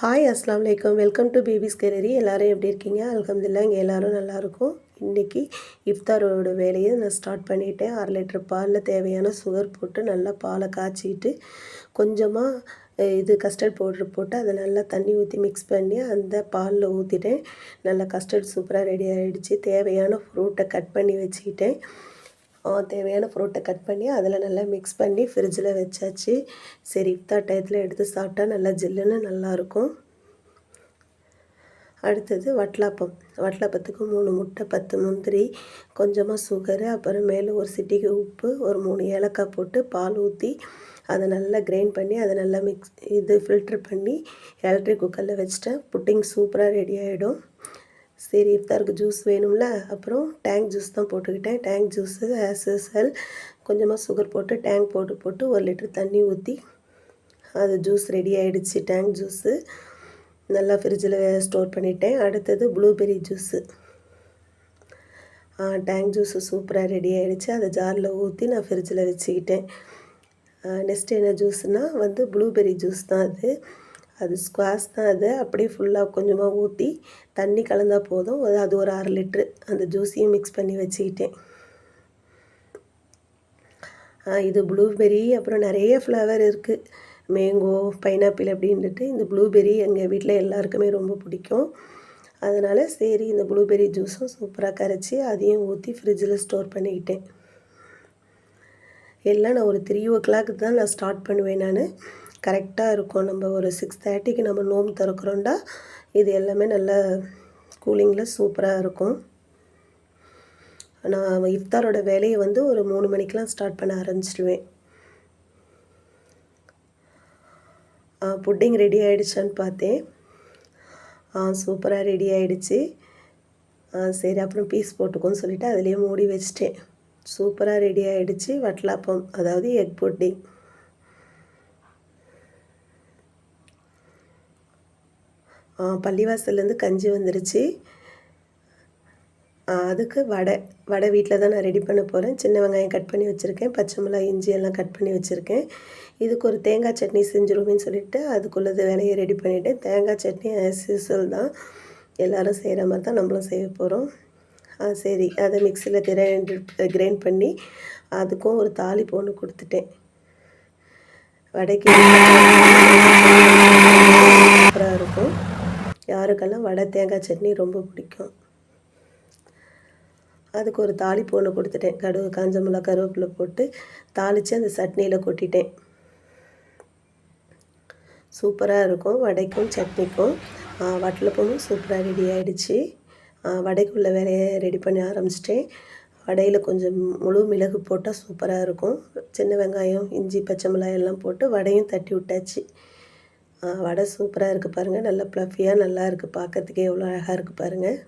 Hi அஸ்லாம் வலைக்கம் welcome to babies gallery எல்லோரும் எப்படி இருக்கீங்க? அலகம்துல்லா இங்கே எல்லோரும் நல்லாயிருக்கும் இன்றைக்கி இஃப்தாரோட வேலையை நான் ஸ்டார்ட் பண்ணிட்டேன். அரை லிட்டர் பாலில் தேவையான சுகர் போட்டு நல்லா பாலை காய்ச்சிட்டு கொஞ்சமாக இது கஸ்டர்ட் பவுட்ரு போட்டு அதை நல்லா தண்ணி ஊற்றி மிக்ஸ் பண்ணி அந்த பாலில் ஊற்றிட்டேன் நல்லா கஸ்டர்ட் சூப்பராக ரெடி ஆகிடுச்சு தேவையான ஃப்ரூட்டை கட் பண்ணி வச்சுக்கிட்டேன். தேவையான ஃப்ரூட்டை கட் பண்ணி அதில் நல்லா மிக்ஸ் பண்ணி ஃப்ரிட்ஜில் வச்சாச்சு. சரி இஃப்தார் டயத்தில் எடுத்து சாப்பிட்டா நல்லா ஜில்லுன்னு நல்லாயிருக்கும். அடுத்தது வட்லாப்பம் வட்லாப்பத்துக்கு மூணு முட்டை பத்து முந்திரி கொஞ்சமாக சுகரு அப்புறம் மேலே ஒரு சிட்டிக்கு உப்பு ஒரு மூணு ஏலக்காய் போட்டு பால் ஊற்றி அதை நல்லா கிரைண்ட் பண்ணி அதை நல்லா மிக்ஸ் இது ஃபில்ட்ரு பண்ணி எலக்ட்ரிக் குக்கரில் வச்சுட்டேன் புட்டிங் சூப்பராக ரெடி ஆகிடும் சரி இஃப்தாருக்கு ஜூஸ் வேணும்ல? அப்புறம் டேங்க் ஜூஸ் தான் போட்டுக்கிட்டேன். டேங்க் ஜூஸு ஆஸ் கொஞ்சமாக சுகர் போட்டு டேங்க் போட்டு போட்டு ஒரு லிட்டர் தண்ணி ஊற்றி அது ஜூஸ் ரெடி ஆகிடுச்சு டேங்க் ஜூஸு நல்லா ஃப்ரிட்ஜில் ஸ்டோர் பண்ணிட்டேன். அடுத்தது ப்ளூபெரி ஜூஸு டேங்க் ஜூஸு சூப்பராக ரெடி ஆகிடுச்சு அதை ஜாரில் ஊற்றி நான் ஃப்ரிட்ஜில் வச்சுக்கிட்டேன். நெக்ஸ்ட் என்ன ஜூஸ்னால் வந்து ப்ளூபெர்ரி ஜூஸ் தான் அது. அது ஸ்குவாஷ் தான் அது. அப்படியே ஃபுல்லாக கொஞ்சமாக ஊற்றி தண்ணி கலந்தால் போதும். அது அது ஒரு அரை லிட்ரு அந்த ஜூஸையும் மிக்ஸ் பண்ணி வச்சுக்கிட்டேன். இது ப்ளூபெரி அப்புறம் நிறைய ஃப்ளவர் இருக்குது மேங்கோ பைனாப்பிள் அப்படின்ட்டு இந்த ப்ளூபெரி எங்கள் வீட்டில் எல்லாருக்குமே ரொம்ப பிடிக்கும். அதனால் சரி இந்த ப்ளூபெர்ரி ஜூஸும் சூப்பராக கரைச்சி அதையும் ஊற்றி ஃப்ரிட்ஜில் ஸ்டோர் பண்ணிக்கிட்டேன். எல்லாம் நான் ஒரு த்ரீ ஓ கிளாக்கு தான் நான் ஸ்டார்ட் பண்ணுவேன் நான். கரெக்டாக இருக்கும். நம்ம ஒரு சிக்ஸ் தேர்ட்டிக்கு நம்ம நோம்பு திறக்கிறோண்டா இது எல்லாமே நல்ல கூலிங்கில் சூப்பராக இருக்கும். நான் இஃப்தாரோட வேலையை வந்து ஒரு மூணு மணிக்கெலாம் ஸ்டார்ட் பண்ண ஆரம்பிச்சிடுவேன் புட்டிங் ரெடி ஆகிடுச்சான்னு பார்த்தேன். சூப்பராக ரெடி ஆகிடுச்சி சரி அப்புறம் பீஸ் போட்டுக்கோன்னு சொல்லிவிட்டு அதுலேயே மூடி வச்சிட்டேன். சூப்பராக ரெடி ஆகிடுச்சி வட்டலாப்பம் அதாவது எக் புட்டிங் பள்ளிவாசல்லேருந்து கஞ்சி வந்துருச்சு. அதுக்கு வடை. வடை வீட்டில் தான் நான் ரெடி பண்ண போகிறேன் சின்ன வெங்காயம் கட் பண்ணி வச்சுருக்கேன். பச்சை மிளகாய் இஞ்சி எல்லாம் கட் பண்ணி வச்சுருக்கேன். இதுக்கு ஒரு தேங்காய் சட்னி செஞ்சுருவேன்னு சொல்லிவிட்டு அதுக்குள்ளது வேலையை ரெடி பண்ணிவிட்டேன் தேங்காய் சட்னி ஆஸ் யூஸ்வல் தான். எல்லோரும் செய்கிற மாதிரி தான் நம்மளும் செய்ய போகிறோம் சரி. அதை மிக்சியில் கிரைண்ட் கிரைண்ட் பண்ணி அதுக்கும் ஒரு தாலி போன்று கொடுத்துட்டேன். வடைக்கு சூப்பராக இருக்கும். யாருக்கெல்லாம் வடை தேங்காய் சட்னி ரொம்ப பிடிக்கும். அதுக்கு ஒரு தாளிப்பு ஒன்று கொடுத்துட்டேன். கடுகு காஞ்ச மிளகா கருவேப்பிலை போட்டு தாளித்து அந்த சட்னியில் கொட்டிட்டேன். சூப்பராக இருக்கும். வடைக்கும் சட்னிக்கும் வட்டலப்பமும் சூப்பராக ரெடி ஆகிடுச்சு வடைக்குள்ள வேலையை ரெடி பண்ணி ஆரம்பிச்சிட்டேன். வடையில் கொஞ்சம் முழு மிளகு போட்டால் சூப்பராக இருக்கும். சின்ன வெங்காயம் இஞ்சி பச்சை மிளகாய் எல்லாம் போட்டு வடையும் தட்டி விட்டாச்சு. வடை சூப்பராக இருக்குது பாருங்கள் நல்லா ப்ளஃபியாக நல்லா இருக்குது பார்க்கறதுக்கே எவ்வளோ அழகாக இருக்குது பாருங்கள்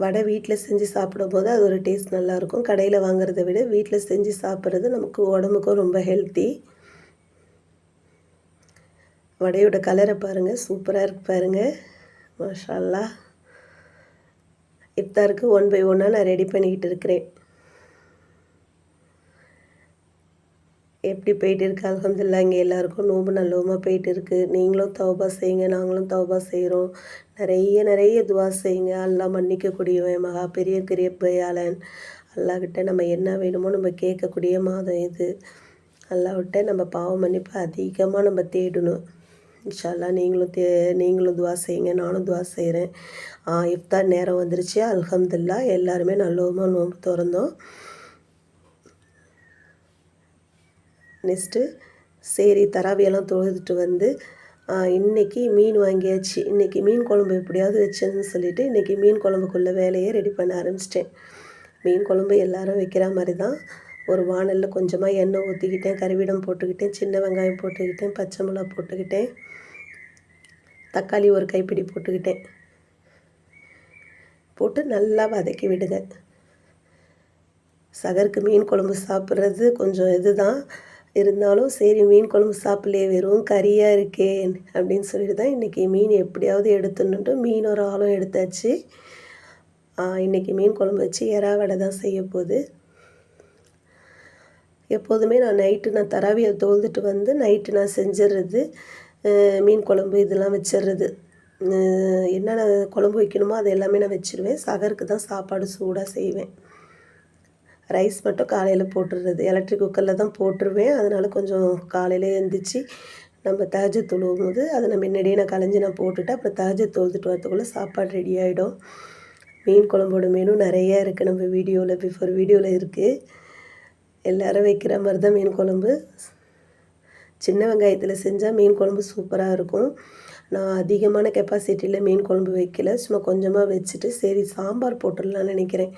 வடை வீட்டில் செஞ்சு சாப்பிடும்போது அது ஒரு டேஸ்ட் நல்லாயிருக்கும் கடையில் வாங்குறத விட வீட்டில் செஞ்சு சாப்பிட்றது நமக்கு உடம்புக்கும் ரொம்ப ஹெல்த்தி வடையோட கலரை பாருங்கள் சூப்பராக இருக்குது பாருங்கள் மாஷால்லா. இஃப்தாருக்கு ஒன் பை ஒன்னாக நான் ரெடி பண்ணிக்கிட்டு இருக்கிறேன். எப்படி போயிட்டு இருக்கு அலமதுல்லா இங்கே எல்லாருக்கும் நோம்பு நல்லவமாக போயிட்டு இருக்குது நீங்களும் தௌபா செய்யுங்க நாங்களும் தௌபா செய்கிறோம் நிறைய நிறைய துவா செய்யுங்க. எல்லாம் மன்னிக்கக்கூடியவன் மகா பெரிய பெரிய பயாளன் அல்லாக்கிட்ட நம்ம என்ன வேணுமோ நம்ம கேட்கக்கூடிய மாதம் இது. அல்லாவிட்ட நம்ம பாவம் மன்னிப்பு அதிகமாக நம்ம தேடணும். இன்ஷால்லா நீங்களும் தே நீங்களும் துவா செய்யுங்க நானும் துவா செய்கிறேன் இஃப்தார் நேரம் வந்துருச்சு. அலமதுல்லா எல்லாருமே நல்லவமாக நோம்பு திறந்தோம். நெக்ஸ்ட்டு சரி தராவியெல்லாம் தொழுதுட்டு வந்து இன்றைக்கி மீன் வாங்கியாச்சு. இன்றைக்கி மீன் குழம்பு எப்படியாவது வச்சேன்னு சொல்லிவிட்டு இன்றைக்கி மீன் குழம்புக்குள்ள வேலையை ரெடி பண்ண ஆரம்பிச்சிட்டேன். மீன் குழம்பு எல்லாரும் வைக்கிற மாதிரி தான். ஒரு வானலில் கொஞ்சமாக எண்ணெய் ஊற்றிக்கிட்டேன் கருவிடம் போட்டுக்கிட்டேன் சின்ன வெங்காயம் போட்டுக்கிட்டேன் பச்சை மிளகா போட்டுக்கிட்டேன் தக்காளி ஒரு கைப்பிடி போட்டுக்கிட்டேன். போட்டு நல்லா வதக்கி விடுங்க. சகருக்கு மீன் குழம்பு சாப்பிட்றது கொஞ்சம் இது தான் இருந்தாலும் சரி மீன் குழம்பு சாப்பிட்லையே வெறும் கறியாக இருக்கே அப்படின்னு சொல்லிட்டு தான் இன்றைக்கி மீன் எப்படியாவது எடுத்துன்னுட்டு மீன் ஒரு ஆளும் எடுத்தாச்சு. இன்றைக்கி மீன் குழம்பு வச்சு எறா வடை தான் செய்ய போகுது. எப்போதுமே நான் நைட்டு நான் தராவியை தோழ்ந்துட்டு வந்து நைட்டு நான் செஞ்சிடுறது மீன் குழம்பு இதெல்லாம் வச்சிடுறது என்னென்ன குழம்பு வைக்கணுமோ அது எல்லாமே நான் வச்சுருவேன். சகருக்கு தான் சாப்பாடு சூடாக செய்வேன். ரைஸ் மட்டும் காலையில் போட்டுடுறது எலக்ட்ரிக் குக்கரில் தான் போட்டுருவேன். அதனால் கொஞ்சம் காலையில் எழுந்திரிச்சி நம்ம தகஜ தொழுவும் போது அதை நான் முன்னாடியே நான் கலைஞ்சி நான் போட்டுவிட்டு அப்புறம் தகஜ தொழுதுட்டு வரத்துக்குள்ளே சாப்பாடு ரெடி ஆகிடும் மீன் குழம்போட மீனும் நிறையா இருக்குது நம்ம வீடியோவில் பிஃபோர் வீடியோவில் இருக்குது எல்லோரும் வைக்கிற மாதிரி தான் மீன் குழம்பு. சின்ன வெங்காயத்தில் செஞ்சால் மீன் குழம்பு சூப்பராக இருக்கும். நான் அதிகமான கெப்பாசிட்டியில் மீன் குழம்பு வைக்கல. சும்மா கொஞ்சமாக வச்சுட்டு சரி சாம்பார் போட்டுடலான்னு நினைக்கிறேன்.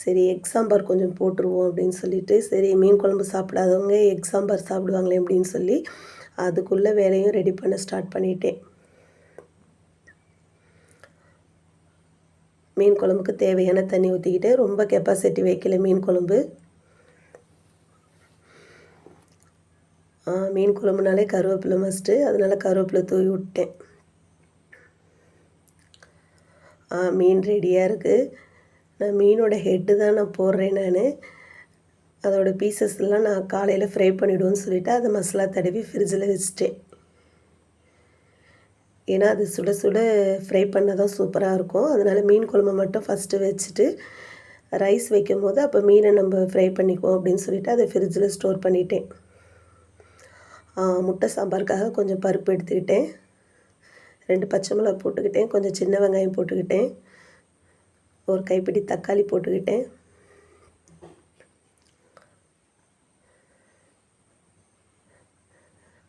சரி எக் சாம்பார் கொஞ்சம் போட்டுருவோம் அப்படின்னு சொல்லிட்டு சரி மீன் குழம்பு சாப்பிடாதவங்க எக் சாம்பார் சாப்பிடுவாங்களே அப்படின்னு சொல்லி அதுக்குள்ளே வேலையும் ரெடி பண்ண ஸ்டார்ட் பண்ணிட்டேன். மீன் குழம்புக்கு தேவையான தண்ணி ஊற்றிக்கிட்டு ரொம்ப கெப்பாசிட்டி வைக்கல மீன் குழம்பு. மீன் குழம்புனாலே கருவேப்பிலை மஸ்ட்டு அதனால் கருவேப்பிலை தூவி விட்டேன். மீன் ரெடியாக இருக்குது நான் மீனோட ஹெட்டு தான் நான் போடுறேன் நான். அதோடய பீசஸ்லாம் நான் காலையில் ஃப்ரை பண்ணிவிடுவோன்னு சொல்லிவிட்டு அதை மசாலா தடவி ஃப்ரிட்ஜில் வச்சுட்டேன். ஏன்னா அது சுட சுட ஃப்ரை பண்ணால் தான் சூப்பராக இருக்கும். அதனால் மீன் குழம்பு மட்டும் ஃபஸ்ட்டு வச்சுட்டு ரைஸ் வைக்கும் போது அப்போ மீனை நம்ம ஃப்ரை பண்ணிக்குவோம் அப்படின்னு சொல்லிவிட்டு அதை ஃப்ரிட்ஜில் ஸ்டோர் பண்ணிட்டேன். முட்டை சாம்பாருக்காக கொஞ்சம் பருப்பு எடுத்துக்கிட்டேன். ரெண்டு பச்சை மிளகா போட்டுக்கிட்டேன். கொஞ்சம் சின்ன வெங்காயம் போட்டுக்கிட்டேன். ஒரு கைப்பிடி தக்காளி போட்டுக்கிட்டேன்.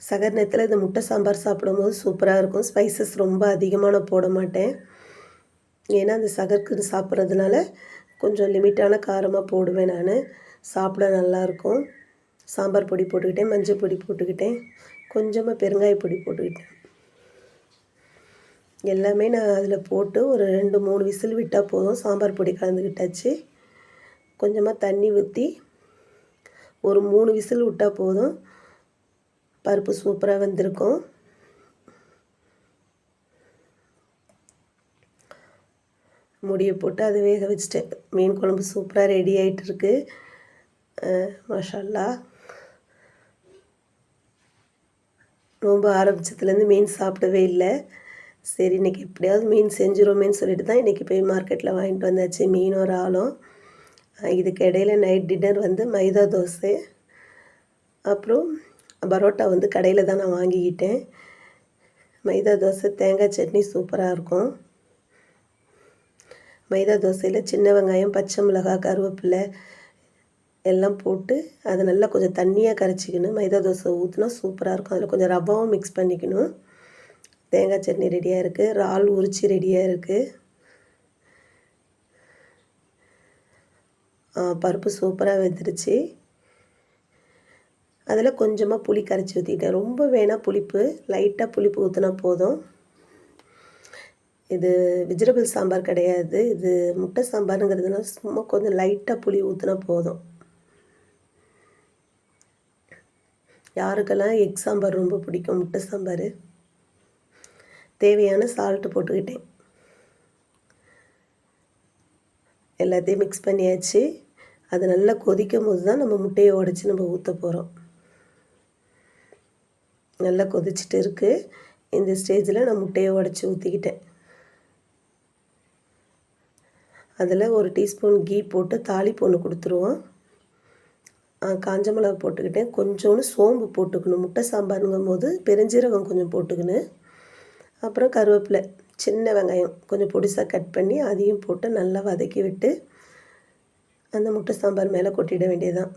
சகர் நேரத்தில் இந்த முட்டை சாம்பார் சாப்பிடும்போது சூப்பராக இருக்கும். ஸ்பைசஸ் ரொம்ப அதிகமாக நான் போட மாட்டேன். ஏன்னா அந்த சகர்க்கு சாப்பிட்றதுனால கொஞ்சம் லிமிட்டான காரமாக போடுவேன் நான். சாப்பிட நல்லாயிருக்கும் சாம்பார் பொடி போட்டுக்கிட்டேன் மஞ்சள் பொடி போட்டுக்கிட்டேன். கொஞ்சமாக பெருங்காய பொடி போட்டுக்கிட்டேன். எல்லாமே நான் அதில் போட்டு ஒரு ரெண்டு மூணு விசில் விட்டால் போதும். சாம்பார் பொடி கலந்துக்கிட்டாச்சு கொஞ்சமாக தண்ணி ஊற்றி ஒரு மூணு விசில் விட்டால் போதும். பருப்பு சூப்பராக வந்திருக்கும். முடியை போட்டு அதை வேக வச்சுட்டேன். மீன் குழம்பு சூப்பராக ரெடி ஆகிட்டுருக்கு மஷாலா ரொம்ப ஆரம்பித்ததுலேருந்து மீன் சாப்பிடவே இல்லை. சரி இன்றைக்கி எப்படியாவது மீன் செஞ்சிருமேன்னு சொல்லிட்டு தான் இன்றைக்கி போய் மார்க்கெட்டில் வாங்கிட்டு வந்தாச்சு மீன் ஒரு ஆளும். இதுக்கு இடையில நைட் டின்னர் வந்து மைதா தோசை. அப்புறம் பரோட்டா வந்து கடையில் தான் நான் வாங்கிக்கிட்டேன். மைதா தோசை தேங்காய் சட்னி சூப்பராக இருக்கும். மைதா தோசையில் சின்ன வெங்காயம் பச்சை மிளகாய் கருவேப்பிலை எல்லாம் போட்டு அதை நல்லா கொஞ்சம் தண்ணியாக கரைச்சிக்கணும். மைதா தோசை ஊற்றினா சூப்பராக இருக்கும். அதில் கொஞ்சம் ரவாவும் மிக்ஸ் பண்ணிக்கணும். தேங்காய் சட்னி ரெடியாக இருக்குது இறால் உரிச்சி ரெடியாக இருக்குது பருப்பு சூப்பராக வெந்துருச்சு. அதில் கொஞ்சமாக புளி கரைச்சி ஊற்றிக்கிட்டேன் ரொம்ப வேணால் புளிப்பு. லைட்டாக புளிப்பு ஊற்றினா போதும். இது வெஜிடபிள் சாம்பார் கிடையாது. இது முட்டை சாம்பாருங்கிறதுனால சும்மா கொஞ்சம் லைட்டாக புளி ஊற்றினா போதும். யாருக்கெல்லாம் எக் சாம்பார் ரொம்ப பிடிக்கும் முட்டை சாம்பார்? தேவையான சால்ட்டு போட்டுக்கிட்டேன். எல்லாத்தையும் மிக்ஸ் பண்ணியாச்சு. அது நல்லா கொதிக்கும் போது தான் நம்ம முட்டையை உடச்சி நம்ம ஊற்ற போகிறோம் நல்லா கொதிச்சுட்டு இருக்குது இந்த ஸ்டேஜில் நான் முட்டையை உடச்சி ஊற்றிக்கிட்டேன் அதில் ஒரு டீஸ்பூன் கீ போட்டு தாளிப்பு ஒன்று கொடுத்துருவோம். காஞ்ச மிளகா போட்டுக்கிட்டேன். கொஞ்சோண்டு சோம்பு போட்டுக்கணும். முட்டை சாம்பாருங்கும் போது பெருஞ்சீரகம் கொஞ்சம் போட்டுக்கணும். அப்புறம் கருவேப்பிலை. சின்ன வெங்காயம் கொஞ்சம் பொடிசாக கட் பண்ணி அதையும் போட்டு நல்லா வதக்கி விட்டு அந்த முட்டை சாம்பார் மேலே கொட்டிட வேண்டியதுதான்.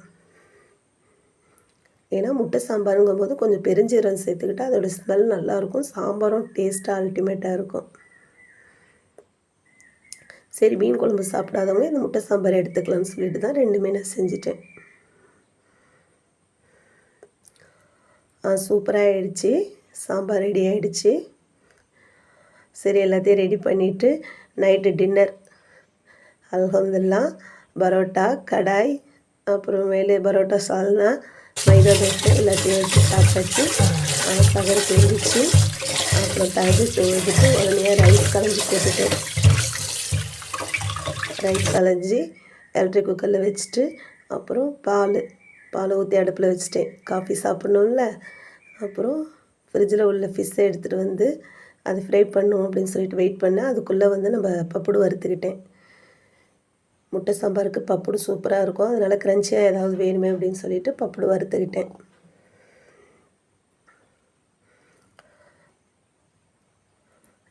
ஏன்னா முட்டை சாம்பாருங்கும் போது கொஞ்சம் பெருஞ்சீரம் சேர்த்துக்கிட்டால் அதோடய ஸ்மெல் நல்லாயிருக்கும். சாம்பாரும் டேஸ்ட்டாக அல்டிமேட்டாக இருக்கும். சரி மீன் குழம்பு சாப்பிடாதவங்க இந்த முட்டை சாம்பார் எடுத்துக்கலாம்னு சொல்லிட்டு தான் ரெண்டுமே நான் செஞ்சிட்டேன். சூப்பராக ஆயிடுச்சு. சாம்பார் ரெடி ஆகிடுச்சு சரி எல்லாத்தையும் ரெடி பண்ணிவிட்டு நைட்டு டின்னர் அலகம்துல்லா பரோட்டா கடாய் அப்புறம் மேலே பரோட்டா சால்னா மைதா தோசை எல்லாத்தையும் வச்சு சாப்பிட்டு பகல் செஞ்சிச்சு அப்புறம் தகுதி செஞ்சுட்டு உடனே ரைஸ் கலைஞ்சி போட்டுட்டேன் ரைஸ் கலைஞ்சி எலக்ட்ரிக் குக்கரில் வச்சுட்டு அப்புறம் பால் பாலை ஊற்றி அடுப்பில் வச்சுட்டேன். காஃபி சாப்பிட்ணும்ல. அப்புறம் ஃப்ரிட்ஜில் உள்ள ஃபிஷ்ஷை எடுத்துகிட்டு வந்து அது ஃப்ரை பண்ணும் அப்படின்னு சொல்லிட்டு வெயிட் பண்ணேன். அதுக்குள்ளே வந்து நம்ம பப்புடு வறுத்துக்கிட்டேன். முட்டை சாம்பாருக்கு பப்புடு சூப்பராக இருக்கும். அதனால் க்ரன்ச்சியாக ஏதாவது வேணுமே அப்படின்னு சொல்லிட்டு பப்புடு வறுத்துக்கிட்டேன்.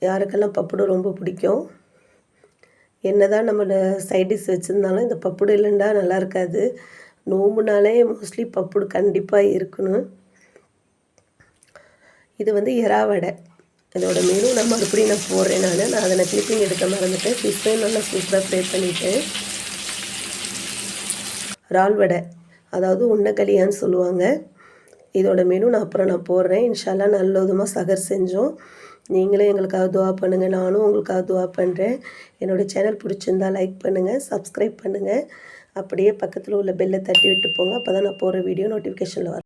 யாருக்கெல்லாம் பப்புடு ரொம்ப பிடிக்கும்? என்ன தான் நம்ம சைட் டிஷ் வச்சுருந்தாலும் இந்த பப்புடு இல்லைண்டா நல்லா இருக்காது. நோம்புனாலே மோஸ்ட்லி பப்புடு கண்டிப்பாக இருக்கணும். இது வந்து இறா வடை. இதோட மெனு நான் மறுபடியும் நான் போடுறேன் நான். நான் அதை நான் கிளிப்பிங் எடுக்க மறந்துட்டேன். ஃபிஷ்ஷையும் நல்லா சூப்பராக ஃப்ரை பண்ணிவிட்டேன் இறால் வடை. அதாவது உண்ணக்களியான்னு சொல்லுவாங்க. இதோட மெனு நான் அப்புறம் நான் போடுறேன். இன்ஷால்லா நல்ல விதமாக சகர் செஞ்சோம். நீங்களும் எங்களுக்காக துவா பண்ணுங்கள் நானும் உங்களுக்காக துவா பண்ணுறேன் என்னோடய சேனல் பிடிச்சிருந்தா லைக் பண்ணுங்கள் சப்ஸ்கிரைப் பண்ணுங்கள் அப்படியே பக்கத்தில் உள்ள பெல்லை தட்டி விட்டு போங்க. அப்போ தான் நான் போகிற வீடியோ நோட்டிஃபிகேஷனில் வரும்.